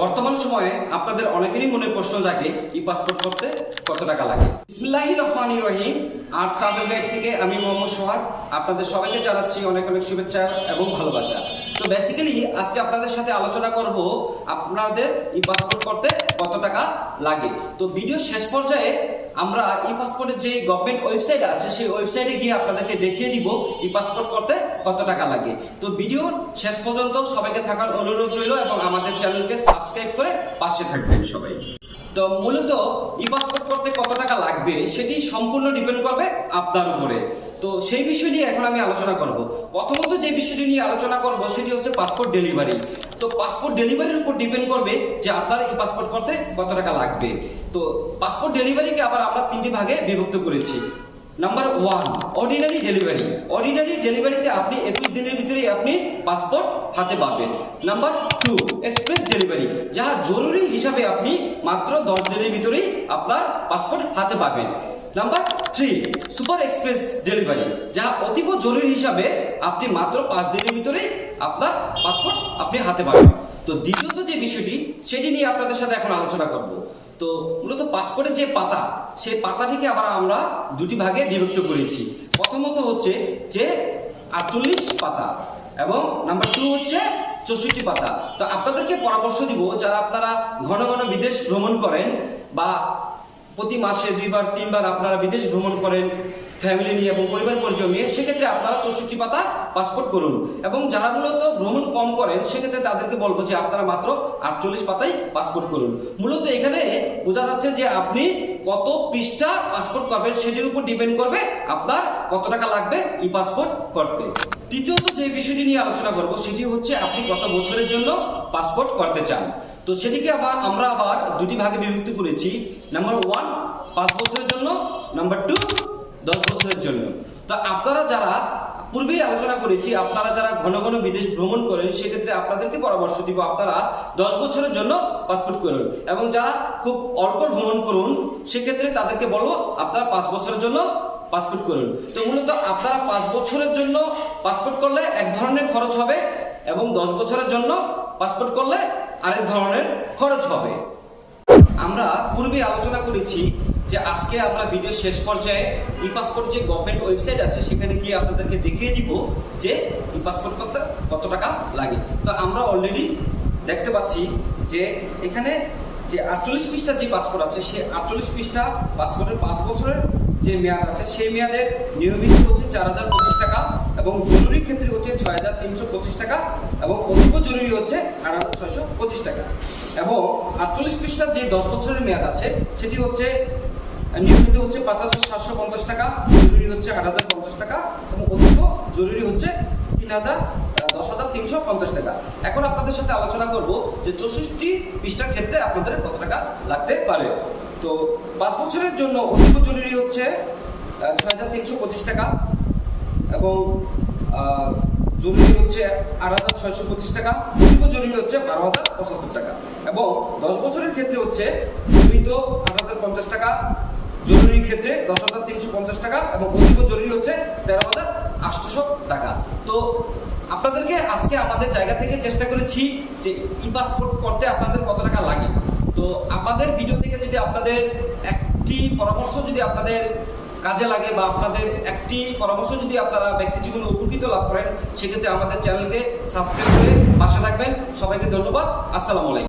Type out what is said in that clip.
বর্তমান সময়ে আপনাদের অনেকেরই মনে প্রশ্ন জাগে ই পাসপোর্ট করতে, কত টাকা লাগে? বিসমিল্লাহি রহমানির রহিম। আর গাইড থেকে আমি মোহাম্মদ সোহাগ, আপনাদের সবাইকে জানাচ্ছি অনেক অনেক শুভেচ্ছা এবং ভালোবাসা। তো বেসিক্যালি আজকে আপনাদের সাথে আলোচনা করব আপনাদের ই পাসপোর্ট করতে কত টাকা লাগে। তো ভিডিও শেষ পর্যায়ে আমরা ই পাসপোর্টের যে গভর্নমেন্ট ওয়েবসাইট আছে, সেই ওয়েবসাইটে গিয়ে আপনাদেরকে দেখিয়ে দিব ই পাসপোর্ট করতে কত টাকা লাগে। তো ভিডিও শেষ পর্যন্ত সবাইকে থাকার অনুরোধ রইল এবং আমাদের চ্যানেলকে সাবস্ক্রাইব করে পাশে থাকবেন সবাই। তো মূলত ই পাসপোর্ট করতে কত টাকা লাগবে সেটি সম্পূর্ণ ডিপেন্ড করবে আপনার উপরে। তো সেই বিষয় নিয়ে এখন আমি আলোচনা করব। প্রথমত যে বিষয়টি নিয়ে আলোচনা করব সেটি হচ্ছে পাসপোর্ট ডেলিভারি তো পাসপোর্ট ডেলিভারির উপর ডিপেন্ড করবে যে আপনার ই পাসপোর্ট করতে কত টাকা লাগবে। তো পাসপোর্ট ডেলিভারিকে আবার আমরা তিনটি ভাগে বিভক্ত করেছি। Number one ordinary delivery ordinary ডেলিভারিতে আপনি একুশ দিনের ভিতরে আপনি পাসপোর্ট হাতে পাবেন। নাম্বার টু এক্সপ্রেস ডেলিভারি যাহা জরুরি হিসাবে আপনি মাত্র দশ দিনের ভিতরেই আপনার পাসপোর্ট হাতে পাবেন। Number three super express delivery যাহা অতীব জরুরি হিসাবে আপনি মাত্র পাঁচ দিনের ভিতরেই আপনার পাসপোর্ট আপনি হাতে পাবেন। তো দ্বিতীয়ত যে বিষয়টি, সেটি নিয়ে আপনাদের সাথে এখন আলোচনা করব। তো মূলত পাসপোর্টের যে পাতা, সেই পাতাটিকে আবার আমরা দুটি ভাগে বিভক্ত করেছি। প্রথমত হচ্ছে যে আটচল্লিশ পাতা এবং নাম্বার টু হচ্ছে চৌষট্টি পাতা। তো আপনাদেরকে পরামর্শ দিব, যারা আপনারা ঘন ঘন বিদেশ ভ্রমণ করেন বা প্রতি মাসে দুইবার, তিনবার আপনারা বিদেশ ভ্রমণ করেন ফ্যামিলি নিয়ে এবং পরিবার পরিজন নিয়ে, সেক্ষেত্রে আপনারা চৌষট্টি পাতা পাসপোর্ট করুন। এবং যারা মূলত ভ্রমণ কম করেন, সেক্ষেত্রে তাদেরকে বলব যে আপনারা মাত্র আটচল্লিশ পাতাই পাসপোর্ট করুন। মূলত এখানে বোঝা যাচ্ছে যে আপনি কত পৃষ্ঠা পাসপোর্ট পাবেন সেটির উপর ডিপেন্ড করবে আপনার কত টাকা লাগবে? ই পাসপোর্ট করতে। তৃতীয়ত যে বিষয়টি নিয়ে আলোচনা করব, সেটি হচ্ছে আপনি কত বছরের জন্য পাসপোর্ট করতে চান। তো সেটিকে আবার আমরা আবার দুটি ভাগে বিভক্ত করেছি। নাম্বার ওয়ান, পাঁচ বছরের জন্য। নাম্বার টু, দশ বছরের জন্য। তো আপনারা যারা পূর্বেই আলোচনা করেছি, আপনারা যারা ঘন ঘন বিদেশ ভ্রমণ করেন, সেক্ষেত্রে আপনাদেরকে পরামর্শ দিব আপনারা দশ বছরের জন্য পাসপোর্ট করুন। এবং যারা খুব অল্প ভ্রমণ করুন, সেক্ষেত্রে তাদেরকে বলব, আপনারা পাঁচ বছরের জন্য পাসপোর্ট করুন। তো মূলত আপনারা পাঁচ বছরের জন্য পাসপোর্ট করলে এক ধরনের খরচ হবে এবং দশ বছরের জন্য পাসপোর্ট করলে আরেক ধরনের খরচ হবে। আমরা পূর্বে আলোচনা করেছি যে আজকে আমরা ভিডিও শেষ পর্যায়ে ই পাসপোর্ট যে গভর্নমেন্ট ওয়েবসাইট আছে, সেখানে গিয়ে আপনাদেরকে দেখিয়ে দিব যে ই পাসপোর্ট করতে কত টাকা লাগে। তো আমরা অলরেডি দেখতে পাচ্ছি যে এখানে যে আটচল্লিশ পৃষ্ঠা যে পাসপোর্ট আছে, সেই আটচল্লিশ পৃষ্ঠা পাসপোর্টের পাঁচ বছরের যে মেয়াদ আছে, সেই মেয়াদের নিয়মিত হচ্ছে চার হাজার পঁচিশ টাকা এবং জরুরি ক্ষেত্রে হচ্ছে ছয় হাজার তিনশো পঁচিশ টাকা এবং অধিক জরুরি হচ্ছে আট হাজার ছয়শো পঁচিশ টাকা। এবং আটচল্লিশ পৃষ্ঠার যে দশ বছরের মেয়াদ আছে, সেটি হচ্ছে নিয়মিত হচ্ছে পাঁচ হাজার সাতশো পঞ্চাশ টাকা, জরুরি হচ্ছে আট হাজার পঞ্চাশ টাকা এবং অধিক জরুরি হচ্ছে তিন হাজার দশ হাজার তিনশো পঞ্চাশ টাকা। এখন আপনাদের সাথে আলোচনা করব যে চৌষট্টি পৃষ্ঠার ক্ষেত্রে আপনাদের কত টাকা লাগতে পারে। তো পাঁচ বছরের জন্য অধিক জরুরি হচ্ছে ছয় হাজার তিনশো পঁচিশ টাকা এবং জরুরি হচ্ছে আট হাজার ছয়শো পঁচিশ টাকা। অধিক জরুরি হচ্ছে বারো হাজার পঁচাত্তর টাকা এবং দশ বছরের ক্ষেত্রে হচ্ছে নিয়মিত আট হাজার পঞ্চাশ টাকা। জরুরি ক্ষেত্রে দশ হাজার তিনশো পঞ্চাশ টাকা এবং অধিক জরুরি হচ্ছে তেরো হাজার আটশোশো টাকা। তো আপনাদেরকে আজকে আমাদের জায়গা থেকে চেষ্টা করেছি যে ই পাসপোর্ট করতে আপনাদের কত টাকা লাগে। তো আমাদের ভিডিও থেকে যদি আপনাদের একটি পরামর্শ যদি আপনাদের কাজে লাগে বা আপনাদের একটি পরামর্শ যদি আপনারা ব্যক্তি জীবনে উপকৃত লাভ করেন, সেক্ষেত্রে আমাদের চ্যানেলকে সাবস্ক্রাইব করে পাশে থাকবেন। সবাইকে ধন্যবাদ। আসসালামু আলাইকুম।